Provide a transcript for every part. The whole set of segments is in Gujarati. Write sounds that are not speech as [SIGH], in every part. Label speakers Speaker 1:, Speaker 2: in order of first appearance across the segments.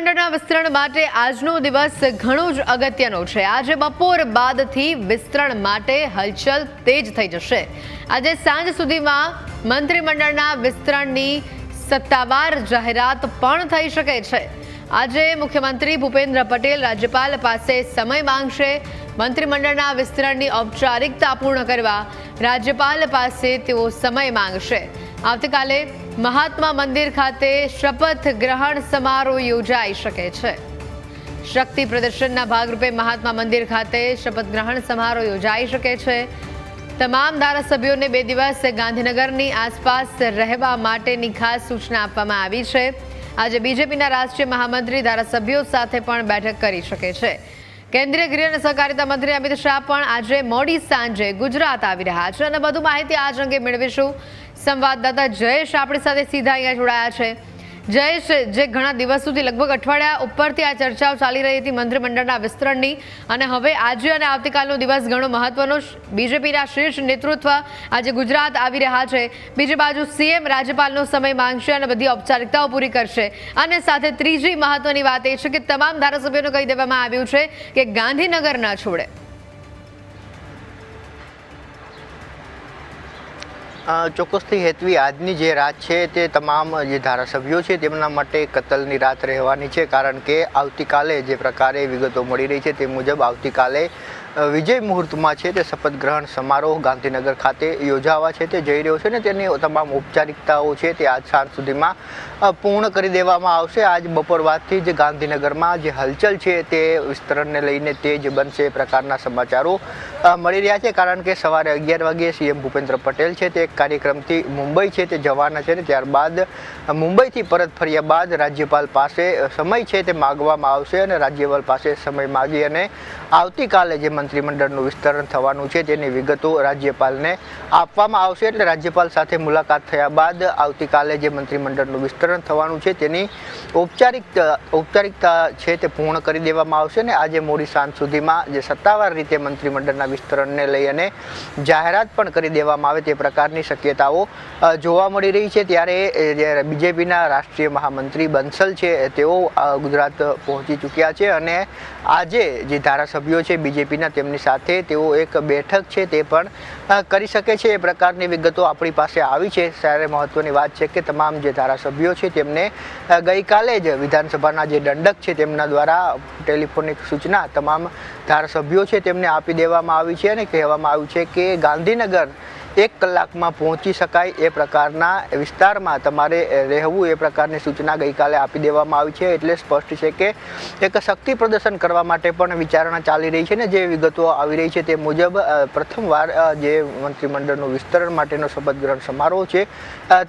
Speaker 1: મંત્રીમંડળના વિસ્તરણ માટે આજનો દિવસ ઘણો જ અગત્યનો છે. આજે બપોર બાદથી વિસ્તરણ માટે હલચલ તેજ થઈ જશે. આજે સાંજ સુધીમાં મંત્રીમંડળના વિસ્તરણની સત્તાવાર જાહેરાત પણ થઈ શકે છે. આજે મુખ્યમંત્રી ભૂપેન્દ્ર પટેલ રાજ્યપાલ પાસે સમય માંગશે. મંત્રીમંડળના વિસ્તરણની ઔપચારિકતા પૂર્ણ કરવા રાજ્યપાલ પાસે તેઓ સમય માંગશે. આવતીકાલે મહાત્મા મંદિર ખાતે શપથ ગ્રહણ સમારોહ યોજાઈ શકે છે. શક્તિ પ્રદર્શનના ભાગરૂપે મહાત્મા મંદિર ખાતે શપથ ગ્રહણ સમારોહ યોજાઈ શકે છે. તમામ ધારાસભ્યોને બે દિવસ ગાંધીનગરની આસપાસ રહેવા માટેની ખાસ સૂચના આપવામાં આવી છે. આજે બીજેપીના રાષ્ટ્રીય મહામંત્રી ધારાસભ્યો સાથે પણ બેઠક કરી શકે છે. કેન્દ્રીય ગૃહ અને સહકારિતા મંત્રી અમિત શાહ પણ આજે મોડી સાંજે ગુજરાત આવી રહ્યા છે અને વધુ માહિતી આજ અંગે મેળવીશું. સંવાદદાતા જયેશ આપણી સાથે સીધા અહીંયા જોડાયા છે. જયેશ, જે ઘણા દિવસ સુધી લગભગ અઠવાડિયા ઉપરથી આ ચર્ચાઓ ચાલી રહી હતી મંત્રીમંડળના વિસ્તરણની અને હવે આજે અને આવતીકાલનો દિવસ ઘણો મહત્વનો બીજેપીના શીર્ષ નેતૃત્વ આજે ગુજરાત આવી રહ્યા છે. બીજી બાજુ સીએમ રાજ્યપાલનો સમય માંગશે અને બધી ઔપચારિકતાઓ પૂરી કરશે. અને સાથે ત્રીજી મહત્વની વાત એ છે કે તમામ ધારાસભ્યોને કહી દેવામાં આવ્યું છે કે ગાંધીનગર ના છોડે.
Speaker 2: ચોક્કસથી હેતવી આજની જે રાત છે તે તમામ જે ધારાસભ્યો છે તેમના માટે કતલની રાત રહેવાની છે કારણ કે આવતીકાલે જે પ્રકારે વિગતો મળી રહી છે તે મુજબ આવતીકાલે વિજય મુહૂર્તમાં છે તે શપથ ગ્રહણ સમારોહ ગાંધીનગર ખાતે યોજાવા છે, તે જઈ રહ્યો છે ને તેની તમામ ઔપચારિકતાઓ છે તે આજ સાંજ સુધીમાં પૂર્ણ કરી દેવામાં આવશે. આજ બપોર બાદથી જ ગાંધીનગરમાં જે હલચલ છે તે વિસ્તરણને લઈને તેજ બનશે એ પ્રકારના સમાચારો મળી રહ્યા છે. કારણ કે સવારે અગિયાર વાગ્યે સીએમ ભૂપેન્દ્ર પટેલ છે તે એક કાર્યક્રમથી મુંબઈ છે તે જવાના છે ને ત્યારબાદ મુંબઈથી પરત ફર્યા બાદ રાજ્યપાલ પાસે સમય છે તે માગવામાં આવશે અને રાજ્યપાલ પાસે સમય માગી અને આવતીકાલે જે મંત્રીમંડળનું વિસ્તરણ થવાનું છે તેની વિગતો રાજ્યપાલને આપવામાં આવશે. એટલે રાજ્યપાલ સાથે મુલાકાત થયા બાદ આવતીકાલે જે મંત્રીમંડળનું વિસ્તરણ થવાનું છે, તેની ઔપચારિક, ઔપચારિકતા છે તે પૂર્ણ કરી દેવામાં આવશે ને આજે મોડી સાંજ સુધીમાં જે સત્તાવાર રીતે મંત્રીમંડળના વિસ્તરણને લઈ અને જાહેરાત પણ કરી દેવામાં આવે તે પ્રકારની શક્યતાઓ જોવા મળી રહી છે. ત્યારે બીજેપીના રાષ્ટ્રીય મહામંત્રી બંસલ છે, તેઓ ગુજરાત પહોંચી ચૂક્યા છે અને આજે જે ધારાસભ્યો છે, બીજેપીના તેમની સાથે તેઓ એક બેઠક છે તે પણ કરી શકે છે. એ પ્રકારની વિગતો આપણી પાસે આવી છે. ત્યારે મહત્વની વાત છે કે તમામ જે ધારાસભ્યો છે તેમને ગઈકાલે જ વિધાનસભાના જે દંડક છે તેમના દ્વારા ટેલિફોનિક સૂચના તમામ ધારાસભ્યો છે તેમને આપી દેવામાં આવી છે અને કહેવામાં આવ્યું છે કે ગાંધીનગર એક કલાકમાં પહોંચી શકાય એ પ્રકારના વિસ્તારમાં તમારે રહેવું એ પ્રકારની સૂચના ગઈકાલે આપી દેવામાં આવી છે. એટલે સ્પષ્ટ છે કે એક શક્તિ પ્રદર્શન કરવા માટે પણ વિચારણા ચાલી રહી છે ને જે વિગતો આવી રહી છે તે મુજબ પ્રથમવાર જે મંત્રીમંડળનું વિસ્તરણ માટેનો શપથ ગ્રહણ સમારોહ છે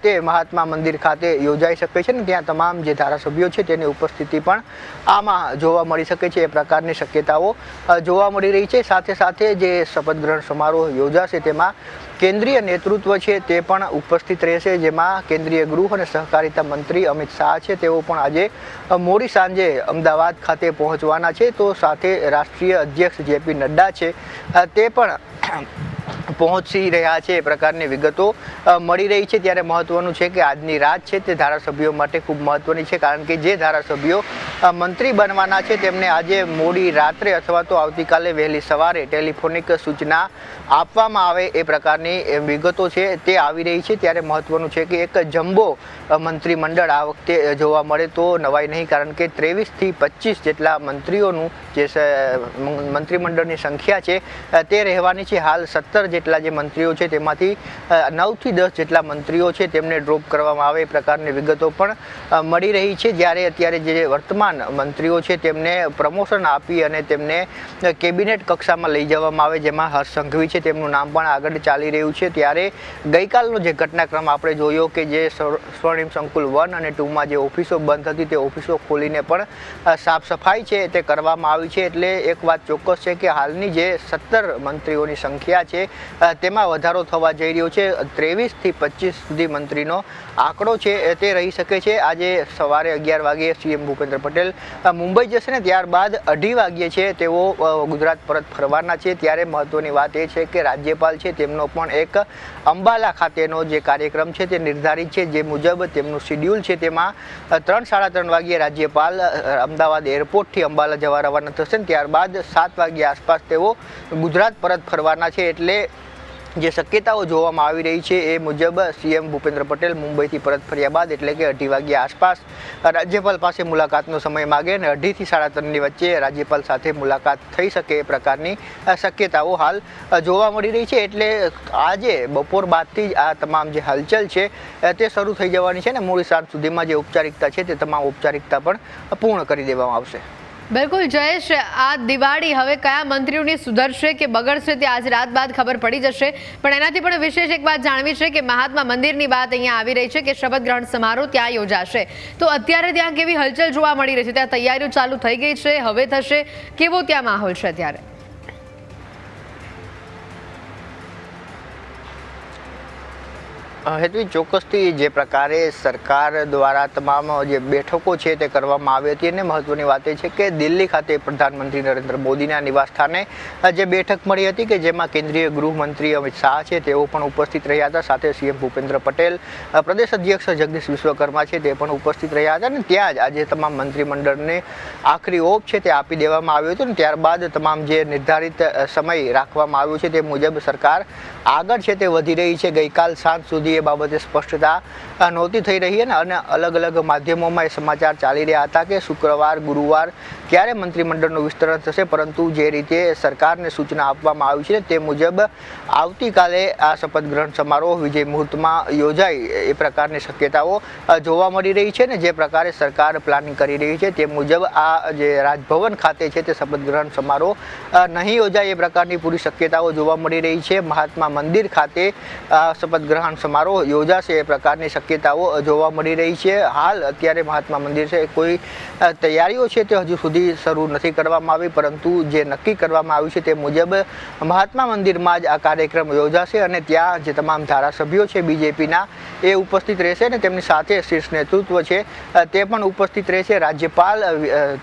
Speaker 2: તે મહાત્મા મંદિર ખાતે યોજાઈ શકે છે ને ત્યાં તમામ જે ધારાસભ્યો છે તેની ઉપસ્થિતિ પણ આમાં જોવા મળી શકે છે એ પ્રકારની શક્યતાઓ જોવા મળી રહી છે. સાથે સાથે જે શપથ ગ્રહણ સમારોહ યોજાશે તેમાં કેન્દ્રીય નેતૃત્વ છે તે પણ ઉપસ્થિત રહેશે, જેમાં કેન્દ્રીય ગૃહ અને સહકારિતા મંત્રી અમિત શાહ છે. તેઓ પણ આજે મોડી સાંજે અમદાવાદ ખાતે પહોંચવાના છે. તો સાથે રાષ્ટ્રીય અધ્યક્ષ જેપી નડ્ડા છે તે પણ [CLEARS THROAT] પહોંચી રહ્યા છે. એ પ્રકારની વિગતો મળી રહી છે. ત્યારે મહત્વનું છે કે આજની રાત છે તે ધારાસભ્યો માટે ખૂબ મહત્વની છે, કારણ કે જે ધારાસભ્યો મંત્રી બનવાના છે. તેમને આજે મોડી રાત્રે અથવા તો આવતીકાલે વહેલી સવારે ટેલિફોનિક સૂચના આપવામાં આવે એ પ્રકારની વિગતો છે તે આવી રહી છે. ત્યારે મહત્વનું છે કે એક જમ્બો મંત્રીમંડળ આ વખતે જોવા મળે તો નવાઈ નહીં, કારણ કે ત્રેવીસથી પચીસ જેટલા મંત્રીઓનું જે મંત્રીમંડળની સંખ્યા છે તે રહેવાની છે. હાલ સત્તર જેટલા જે મંત્રીઓ છે તેમાંથી નવથી દસ જેટલા મંત્રીઓ છે તેમને ડ્રોપ કરવામાં આવે એ પ્રકારની વિગતો પણ મળી રહી છે. જ્યારે અત્યારે જે વર્તમાન મંત્રીઓ છે, તેમને પ્રમોશન આપી અને તેમને કેબિનેટ કક્ષામાં લઈ જવામાં આવે, જેમાં હર્ષ સંઘવી છે, તેમનું નામ પણ આગળ ચાલી રહ્યું છે. ત્યારે ગઈકાલનો જે ઘટનાક્રમ આપણે જોયો કે જે સ્વર- સ્વર્ણિમ સંકુલ વન અને ટુમાં જે ઓફિસો બંધ હતી, તે ઓફિસો ખોલીને પણ સાફ સફાઈ છે, તે કરવામાં આવી છે. એટલે એક વાત ચોક્કસ છે કે હાલની જે સત્તર મંત્રીઓની સંખ્યા છે તેમાં વધારો થવા જઈ રહ્યો છે. ત્રેવીસથી પચીસ સુધી મંત્રીનો આંકડો છે તે રહી શકે છે. આજે સવારે અગિયાર વાગે સીએમ ભૂપેન્દ્ર પટેલ પટેલ મુંબઈ જશે ને ત્યારબાદ અઢી વાગ્યે છે તેઓ ગુજરાત પરત ફરવાના છે. ત્યારે મહત્વની વાત એ છે કે રાજ્યપાલ છે તેમનો પણ એક અંબાલા ખાતેનો જે કાર્યક્રમ છે તે નિર્ધારિત છે. જે મુજબ તેમનું શિડ્યુલ છે તેમાં ત્રણ, સાડા ત્રણ વાગ્યે રાજ્યપાલ અમદાવાદ એરપોર્ટથી અંબાલા જવા રવાના થશે ને ત્યારબાદ સાત વાગ્યા આસપાસ તેઓ ગુજરાત પરત ફરવાના છે. એટલે જે શક્યતાઓ જોવામાં આવી રહી છે એ મુજબ સીએમ ભૂપેન્દ્ર પટેલ મુંબઈથી પરત ફર્યા બાદ એટલે કે અઢી વાગ્યા આસપાસ રાજ્યપાલ પાસે મુલાકાતનો સમય માગે અને અઢીથી સાડા ત્રણની વચ્ચે રાજ્યપાલ સાથે મુલાકાત થઈ શકે એ પ્રકારની શક્યતાઓ હાલ જોવા મળી રહી છે. એટલે આજે બપોર બાદથી જ આ તમામ જે હલચલ છે તે શરૂ થઈ જવાની છે ને મોડી સાંજ સુધીમાં જે ઔપચારિકતા છે તે તમામ ઔપચારિકતા પણ પૂર્ણ કરી દેવામાં આવશે.
Speaker 1: બિલકુલ, જયેશ, આ દિવાળી હવે કયા મંત્રીઓની સુધરશે કે બગડશે તે આજ રાત બાદ ખબર પડી જશે. પણ એનાથી પણ વિશેષ એક વાત જાણવી છે કે મહાત્મા મંદિરની વાત અહીંયા આવી રહી છે કે શપથ ગ્રહણ સમારોહ ત્યાં યોજાશે. તો અત્યારે ત્યાં કેવી હલચલ જોવા મળી રહી છે? ત્યાં તૈયારીઓ ચાલુ થઈ ગઈ છે, હવે થશે. કેવો ત્યાં માહોલ છે અત્યારે?
Speaker 2: હેતવી ચોક્કસથી જે પ્રકારે સરકાર દ્વારા તમામ જે બેઠકો છે તે કરવામાં આવી હતી અને મહત્વની વાત એ છે કે દિલ્હી ખાતે પ્રધાનમંત્રી નરેન્દ્ર મોદીના નિવાસસ્થાને જે બેઠક મળી હતી કે જેમાં કેન્દ્રીય ગૃહમંત્રી અમિત શાહ છે તેઓ પણ ઉપસ્થિત રહ્યા હતા. સાથે સીએમ ભૂપેન્દ્ર પટેલ પ્રદેશ અધ્યક્ષ જગદીશ વિશ્વકર્મા છે તે પણ ઉપસ્થિત રહ્યા હતા અને ત્યાં જ આજે તમામ મંત્રીમંડળને આખરી ઓપ છે તે આપી દેવામાં આવ્યો હતો ને ત્યારબાદ તમામ જે નિર્ધારિત સમય રાખવામાં આવ્યો છે તે મુજબ સરકાર આગળ છે તે વધી રહી છે. ગઈકાલ સાંજ સુધી એ બાબતે સ્પષ્ટતા નહોતી થઈ રહી અને અને અલગ અલગ માધ્યમોમાં એ સમાચાર ચાલી રહ્યા હતા કે શુક્રવાર, ગુરુવાર ક્યારે મંત્રીમંડળનું વિસ્તરણ થશે, પરંતુ જે રીતે સરકારને સૂચના આપવામાં આવી છે તે મુજબ આવતીકાલે આ શપથ ગ્રહણ સમારોહ વિજય મુહૂર્તમાં યોજાય. એ પ્રકારની શક્યતાઓ જોવા મળી રહી છે ને જે પ્રકારે સરકાર પ્લાનિંગ કરી રહી છે તે મુજબ આ જે રાજભવન ખાતે છે તે શપથ ગ્રહણ સમારોહ નહીં યોજાય એ પ્રકારની પૂરી શક્યતાઓ જોવા મળી રહી છે. મહાત્મા મંદિર ખાતે શપથ ગ્રહણ સમારોહ યોજાશે એ પ્રકારની શક્યતાઓ જોવા મળી રહી છે. હાલ અત્યારે મહાત્મા મંદિર છે, કોઈ તૈયારીઓ છે તે હજુ સુધી શરૂ નથી કરવામાં આવી, પરંતુ જે નક્કી કરવામાં આવ્યું છે તે મુજબ મહાત્મા મંદિરમાં જ આ કાર્યક્રમ યોજાશે અને ત્યાં જે તમામ ધારાસભ્યો છે, બીજેપીના, એ ઉપસ્થિત રહેશે અને તેમની સાથે શીર્ષ નેતૃત્વ છે તે પણ ઉપસ્થિત રહેશે. રાજ્યપાલ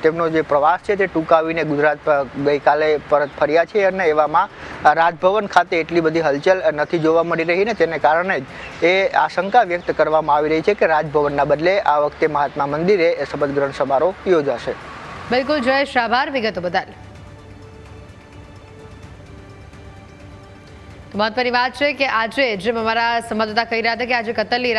Speaker 2: તેમનો જે પ્રવાસ છે તે ટૂંકાવીને ગુજરાત ગઈકાલે પરત ફર્યા છે અને એવામાં રાજભવન ખાતે એટલી બધી હલચલ નથી જોવા મળી રહી ને તેને કારણે જ એ આશંકા વ્યક્ત કરવામાં આવી રહી છે કે રાજભવનના બદલે આ વખતે મહાત્મા મંદિરે શપથ ગ્રહણ સમારોહ યોજાશે.
Speaker 1: બિલકુલ જયેશ આભાર, વિગતો બદલ. મહત્વની વાત છે કે આજે જેમ અમારા સંવાદદાતા કહી રહ્યા હતા કે આજે કતલની